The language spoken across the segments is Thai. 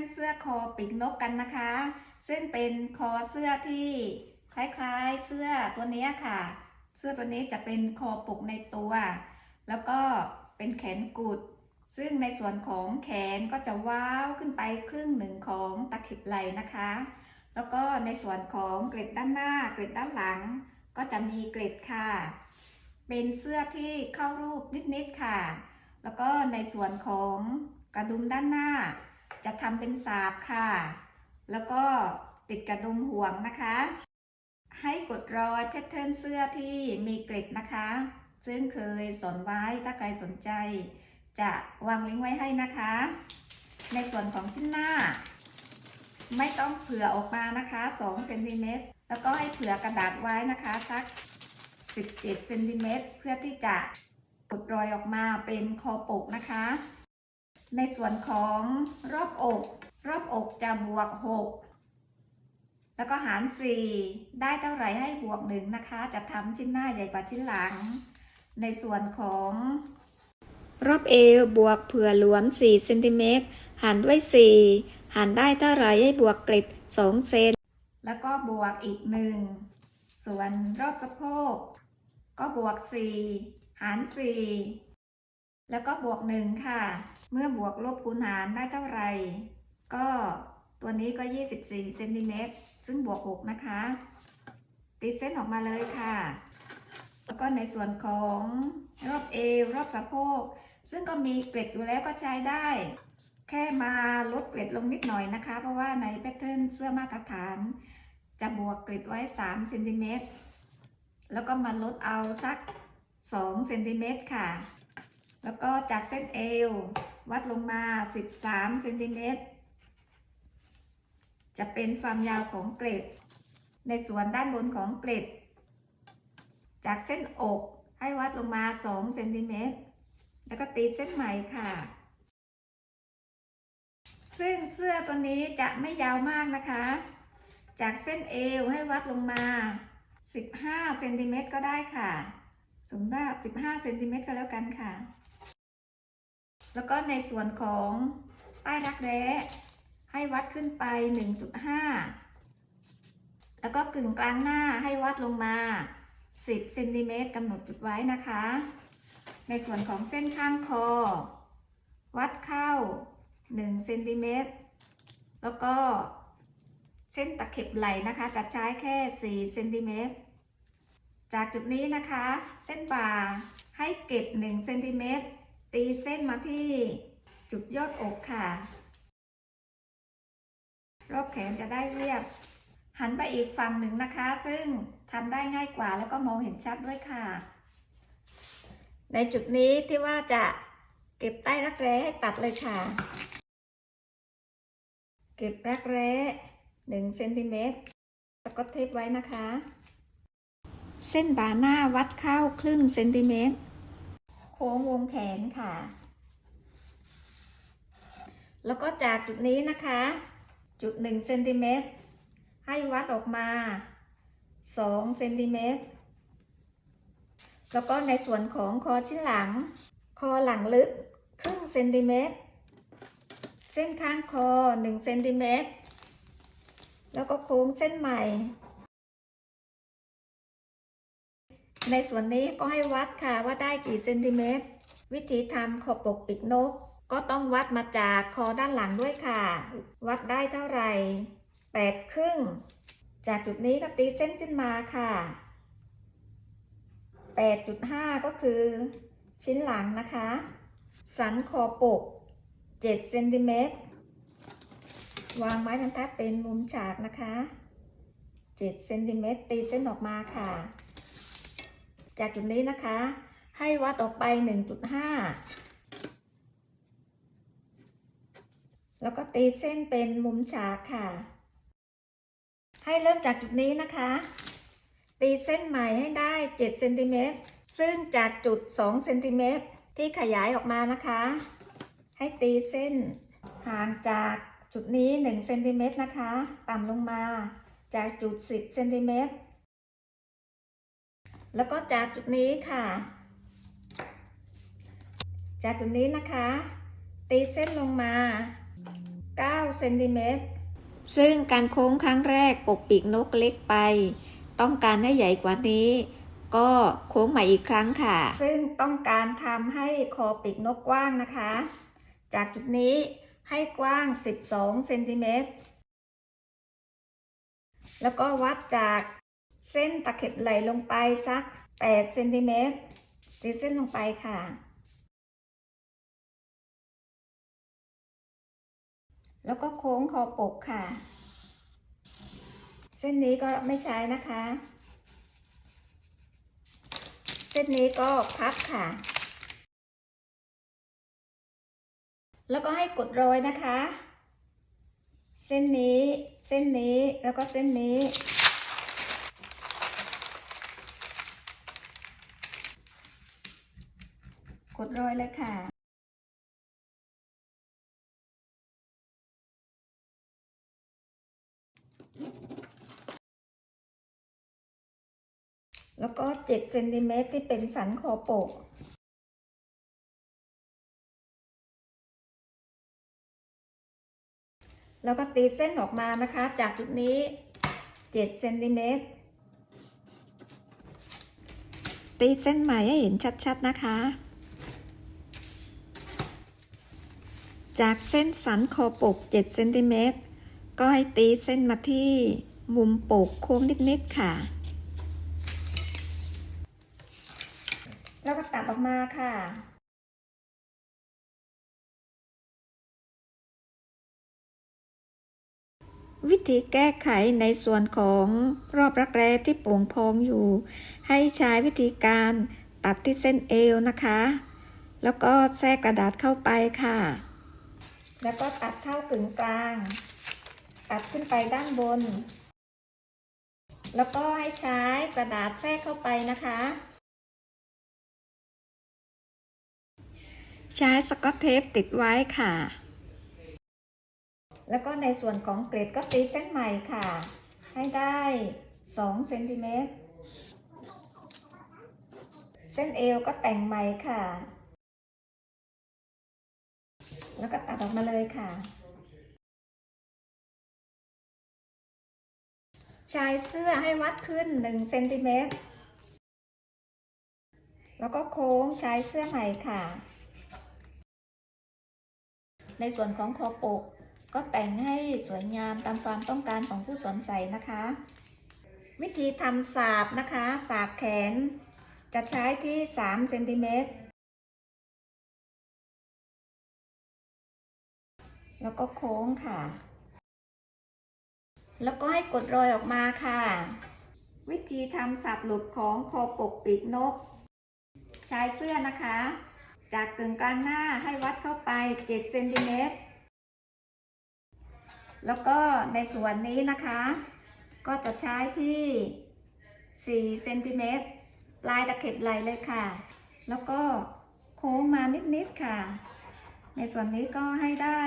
นเสื้อคอปีกนกกันนะคะ ซึ่งเป็นคอเสื้อที่คล้ายๆเสื้อตัวนี้ค่ะ เสื้อตัวนี้จะเป็นคอปกในตัว แล้วก็เป็นแขนกุด ซึ่งในส่วนของแขนก็จะว้าวขึ้นไปครึ่งหนึ่งของตะข็บไหลนะคะ แล้วก็ในส่วนของเกล็ดด้านหน้าเกล็ดด้านหลัง ก็จะมีเกล็ดค่ะ เป็นเสื้อที่เข้ารูปนิดๆค่ะ แล้วก็ในส่วนของกระดุมด้านหน้า จะทำเป็นสาบค่ะ แล้วก็ติดกระดุมห่วงนะคะ ให้กดรอยแพทเทิร์นเสื้อที่มีเกล็ดนะคะ ซึ่งเคยสอนไว้ถ้าใครสนใจ จะวางลิงก์ไว้ให้นะคะ ในส่วนของชิ้นหน้า ไม่ต้องเผื่อออกมานะคะ2เซนติเมตรแล้วก็ให้เผื่อกระดาษไว้นะคะสัก 17เซนติเมตรเพื่อที่จะกดรอยออกมาเป็นคอปกนะคะ ในส่วนของรอบอก รอบอกจะบวก 6 แล้วก็หาร 4 ได้เท่าไหร่ให้บวก 1 นะคะ จะทำชิ้นหน้าใหญ่กว่าชิ้นหลัง ในส่วนของรอบเอวบวกเผื่อหลวม4เซนติเมตรหารด้วย 4 หารได้เท่าไหร่ให้บวกกล็ด2เซน แล้วก็บวกอีก 1 ส่วนรอบสะโพก ก็บวก 4 หาร 4 แล้วก็บวก1ค่ะ เมื่อบวกลบคูณหารได้เท่าไหร่ ก็ตัวนี้ก็ 24เซนติเมตรซึ่งบวก 6 นะคะตีเส้นออกมาเลยค่ะ แล้วก็ในส่วนของรอบเอวรอบสะโพก ซึ่งก็มีเกล็ดอยู่แล้วก็ใช้ได้ แค่มาลดเกล็ดลงนิดหน่อยนะคะ เพราะว่าในแพทเทิร์นเสื้อมาตรฐาน จะบวกเกล็ดไว้3เซนติเมตรแล้วก็มาลดเอาสัก2เซนติเมตรค่ะ แล้วก็จากเส้นเอว วัดลงมา 13เซนติเมตรจะเป็นความยาวของเกล็ด ในส่วนด้านบนของเกล็ด จากเส้นอกให้วัดลงมา 2 เซนติเมตร แล้วก็ตีเส้นไหมค่ะ ซึ่งเสื้อตัวนี้จะไม่ยาวมากนะคะ จากเส้นเอวให้วัดลงมา 15 เซนติเมตรก็ได้ค่ะ สมมติว่า15 เซนติเมตรก็แล้วกันค่ะ แล้วก็ในส่วนของป้ายรักแร้ให้วัดขึ้นไป 1.5 แล้วก็กึ่งกลางหน้าให้วัดลงมา 10เซนติเมตรกำหนดจุดไว้นะคะ ในส่วนของเส้นข้างคอ วัดเข้า1เซนติเมตรแล้วก็เส้นตะเข็บไหล่นะคะ จะใช้แค่4เซนติเมตรจากจุดนี้นะคะ เส้นบ่าให้เก็บ1เซนติเมตร ตีเส้นมาที่จุดยอดอกค่ะ รอบแขนจะได้เรียบ หันไปอีกฝั่งหนึ่งนะคะ ซึ่งทำได้ง่ายกว่าแล้วก็มองเห็นชัดด้วยค่ะ ในจุดนี้ที่ว่าจะเก็บใต้รักแร้ให้ตัดเลยค่ะ เก็บรักแร้หนึ่งเซนติเมตรแล้วก็เทปไว้นะคะ เส้นบาหน้าวัดเข้าครึ่งเซนติเมตร ค้งวงแขนค่ะ แล้วก็จากจุดนี้นะคะ จุด1เซนติเมตรให้วัดออกมา2เซนติเมตรแล้วก็ในส่วนของคอชิ้นหลัง คอหลังลึกครึ่งเซนติเมตร เส้นข้างคอ1เซนติเมตร แล้วก็โค้งเส้นใหม่ ในส่วนนี้ก็ให้วัดค่ะว่าได้กี่เซนติเมตร วิธีทำขอบปกปีกนก ก็ต้องวัดมาจากคอด้านหลังด้วยค่ะ วัดได้เท่าไหร่แปดครึ่ง จากจุดนี้ก็ตีเส้นขึ้นมาค่ะ8.5 ก็คือ ชิ้นหลังนะคะ สันคอปก7เซนติเมตรวางไม้บรรทัดเป็นมุมฉากนะคะ7เซนติเมตรตีเส้นออกมาค่ะ จากจุดนี้นะคะ ให้วัดออกไป 1.5 แล้วก็ตีเส้นเป็นมุมฉากค่ะ ให้เริ่มจากจุดนี้นะคะ ตีเส้นใหม่ให้ได้7เซนติเมตรซึ่งจากจุด2เซนติเมตรที่ขยายออกมานะคะ ให้ตีเส้นห่างจากจุดนี้1เซนติเมตรนะคะ ต่ำลงมาจากจุด 10เซนติเมตร แล้วก็จากจุดนี้ค่ะ จากจุดนี้นะคะ ตีเส้นลงมา9เซนติเมตรซึ่งการโค้งครั้งแรกปกปีกนกเล็กไป ต้องการให้ใหญ่กว่านี้ ก็โค้งใหม่อีกครั้งค่ะ ซึ่งต้องการทำให้คอปีกนกกว้างนะคะ จากจุดนี้ให้กว้าง 12เซนติเมตรแล้วก็วัดจาก เส้นตะเข็บไหลลงไปสัก8เซนติเมตรตีเส้นลงไปค่ะ แล้วก็โค้งคอปกค่ะ เส้นนี้ก็ไม่ใช้นะคะ เส้นนี้ก็พับค่ะ แล้วก็ให้กดรอยนะคะ เส้นนี้ เส้นนี้ แล้วก็เส้นนี้ ดรอยเลยค่ะแล้วก็7เซนติเมตรที่เป็นสันคอปก แล้วก็ตีเส้นออกมานะคะ จากจุดนี้7เซนติเมตร ตีเส้นใหม่ให้เห็นชัดๆนะคะ จากเส้นสันคอปก 7 เซนติเมตร ก็ให้ตีเส้นมาที่มุมปกโค้งนิด ๆ ค่ะ แล้วก็ตัดออกมาค่ะวิธีแก้ไขในส่วนของรอบรักแร้ที่โป่งพองอยู่ ให้ใช้วิธีการตัดที่เส้นเอวนะคะ แล้วก็แทรกกระดาษเข้าไปค่ะ แล้วก็ตัดเท่ากึ่งกลาง ตัดขึ้นไปด้านบน แล้วก็ให้ใช้กระดาษแทรกเข้าไปนะคะ ใช้สกอตเทปติดไว้ค่ะ แล้วก็ในส่วนของเกรดก็ตีเส้นใหม่ค่ะ ให้ได้2เซนติเมตร เส้นเอวก็แต่งใหม่ค่ะ แล้วก็ตัดออกมาเลยค่ะ ชายเสื้อให้วัดขึ้น1เซนติเมตร แล้วก็โค้งชายเสื้อใหม่ค่ะ ในส่วนของคอปกก็แต่งให้สวยงามตามความต้องการของผู้สวมใส่นะคะ วิธีทำสาบนะคะ สาบแขน จะใช้ที่3เซนติเมตร แล้วก็โค้งค่ะ แล้วก็ให้กดรอยออกมาค่ะ วิธีทำสับหลุดของคอปกปีกนก ชายเสื้อนะคะ จากกึ่งกลางหน้าให้วัดเข้าไป 7 เซนติเมตร แล้วก็ในส่วนนี้นะคะ ก็จะใช้ที่ 4 เซนติเมตรปลายตะเข็บไหลเลยค่ะ แล้วก็โค้งมานิด ๆ ค่ะ ในส่วนนี้ก็ให้ได้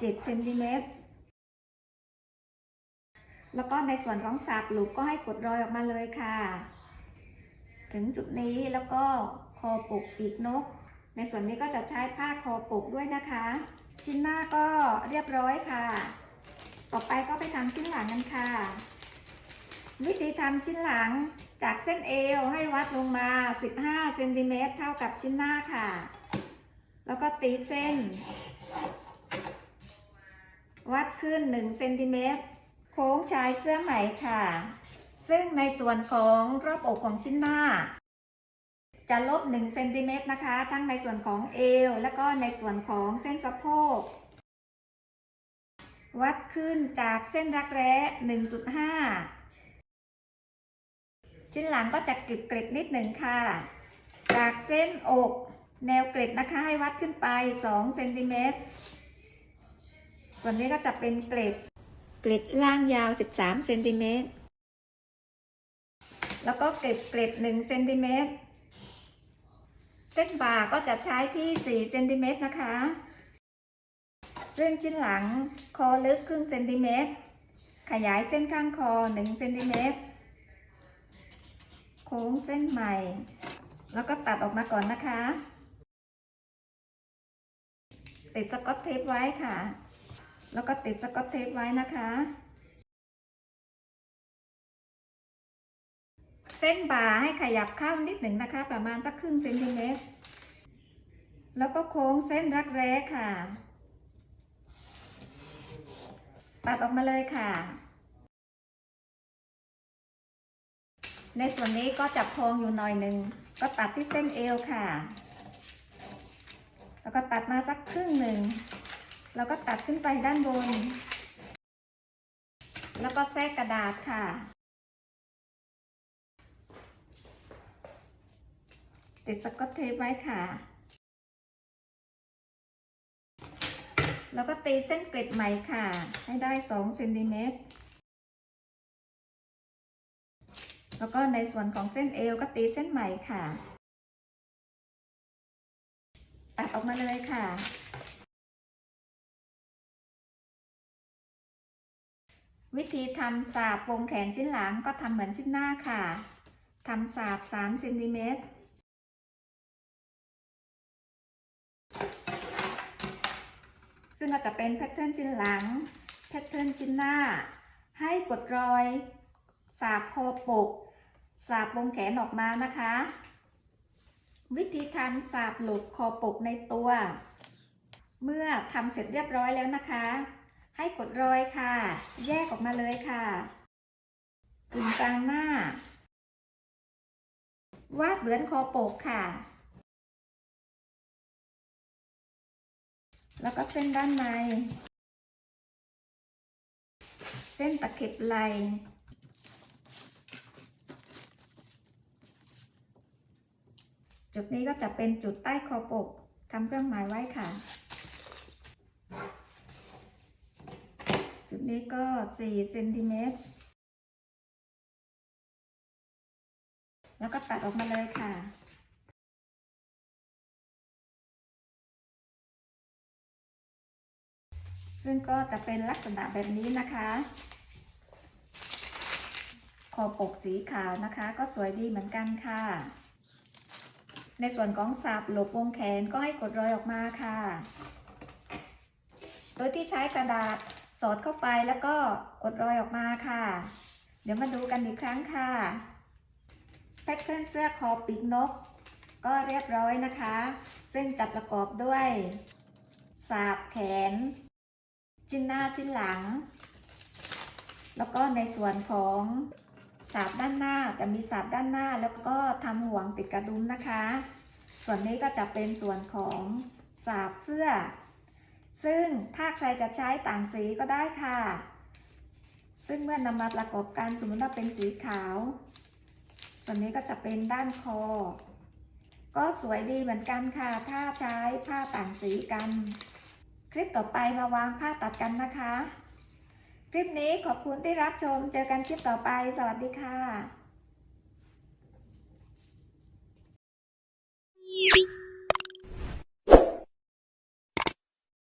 7เซนติเมตรแล้วก็ในส่วนของสาบหลุดก็ให้กดรอยออกมาเลยค่ะ ถึงจุดนี้แล้วก็คอปกปีกนก ในส่วนนี้ก็จะใช้ผ้าคอปกด้วยนะคะ ชิ้นหน้าก็เรียบร้อยค่ะ ต่อไปก็ไปทำชิ้นหลังกันค่ะ วิธีทำชิ้นหลังจากเส้นเอวให้วัดลงมา 15เซนติเมตรเท่ากับชิ้นหน้าค่ะ แล้วก็ตีเส้น วัดขึ้น1เซนติเมตรโค้งชายเสื้อไหมค่ะ ซึ่งในส่วนของรอบอกของชิ้นหน้า จะลบ1เซนติเมตรนะคะ ทั้งในส่วนของเอว และก็ในส่วนของเส้นสะโพก วัดขึ้นจากเส้นรักแร้ 1.5 ชิ้นหลังก็จะกริบเกร็ดนิดหนึ่งค่ะ จากเส้นอก แนวเกร็ดนะคะให้วัดขึ้นไป2เซนติเมตร วนนี้ก็จะเป็นเกร็ด เกร็ดล่างยาว 13เซนติเมตร แล้วก็เกร็ดเกร็ด1เซนติเมตร เส้นบ่าก็จะใช้ที่ 4 เซนติเมตรนะคะ ซึ่งชิ้นหลังคอลึกครึ่งเซนติเมตร ขยายเส้นข้างคอ1เซนติเมตร โค้งเส้นใหม่ แล้วก็ตัดออกมาก่อนนะคะติดสกอตเทปไว้ค่ะ แล้วก็ติดสกอตเทปไว้นะคะ เส้นบ่าให้ขยับเข้านิดหนึ่งนะคะ ประมาณสักครึ่งเซนติเมตร แล้วก็โค้งเส้นรักแร้ค่ะ ตัดออกมาเลยค่ะ ในส่วนนี้ก็จับพองอยู่หน่อยหนึ่ง ก็ตัดที่เส้นเอวค่ะ แล้วก็ตัดมาสักครึ่งหนึ่ง แล้วก็ตัดขึ้นไปด้านบน แล้วก็แทรกกระดาษค่ะ ติดสกอตเทปไว้ค่ะ แล้วก็ตีเส้นเกริดใหม่ค่ะ ให้ได้2เซนติเมตรแล้วก็ในส่วนของเส้นเอวก็ตีเส้นใหม่ค่ะ ตัดออกมาเลยค่ะ วิธีทำสาบวงแขนชิ้นหลังก็ทำเหมือนชิ้นหน้าค่ะทำสาบ3เซนติเมตรซึ่งก็จะเป็นแพทเทิร์นชิ้นหลัง แพทเทิร์นชิ้นหน้า ให้กดรอย สาบคอปก สาบวงแขนออกมานะคะ วิธีทำสาบหลุดคอปกในตัว เมื่อทำเสร็จเรียบร้อยแล้วนะคะ ให้กดรอยค่ะ แยกออกมาเลยค่ะกึ่งกลางหน้า วาดเหมือนคอปกค่ะ แล้วก็เส้นด้านใน เส้นตะเข็บไหลจุดนี้ก็จะเป็นจุดใต้คอปกทำเครื่องหมายไว้ค่ะ จุดนี้ก็4เซนติเมตรแล้วก็ตัดออกมาเลยค่ะ ซึ่งก็จะเป็นลักษณะแบบนี้นะคะคอบปกสีขาวนะคะ ก็สวยดีเหมือนกันค่ะ ในส่วนของสับหลบวงแขนก็ให้กดรอยออกมาค่ะ โดยที่ใช้กระดาษ สอดเข้าไปแล้วก็กดรอยออกมาค่ะ เดี๋ยวมาดูกันอีกครั้งค่ะ แพทเทิร์นเสื้อคอปีกนก ก็เรียบร้อยนะคะ ซึ่งจะประกอบด้วย สาบแขน ชิ้นหน้าชิ้นหลัง แล้วก็ในส่วนของสาบด้านหน้าจะมีสาบด้านหน้าแล้วก็ทำห่วงติดกระดุมนะคะ ส่วนนี้ก็จะเป็นส่วนของสาบเสื้อ ซึ่งถ้าใครจะใช้ต่างสีก็ได้ค่ะ ซึ่งเมื่อนำมาประกอบกันสมมติว่าเป็นสีขาว ส่วนนี้ก็จะเป็นด้านคอ ก็สวยดีเหมือนกันค่ะ ถ้าใช้ผ้าต่างสีกัน คลิปต่อไปมาวางผ้าตัดกันนะคะ คลิปนี้ขอบคุณที่รับชม เจอกันคลิปต่อไป สวัสดีค่ะ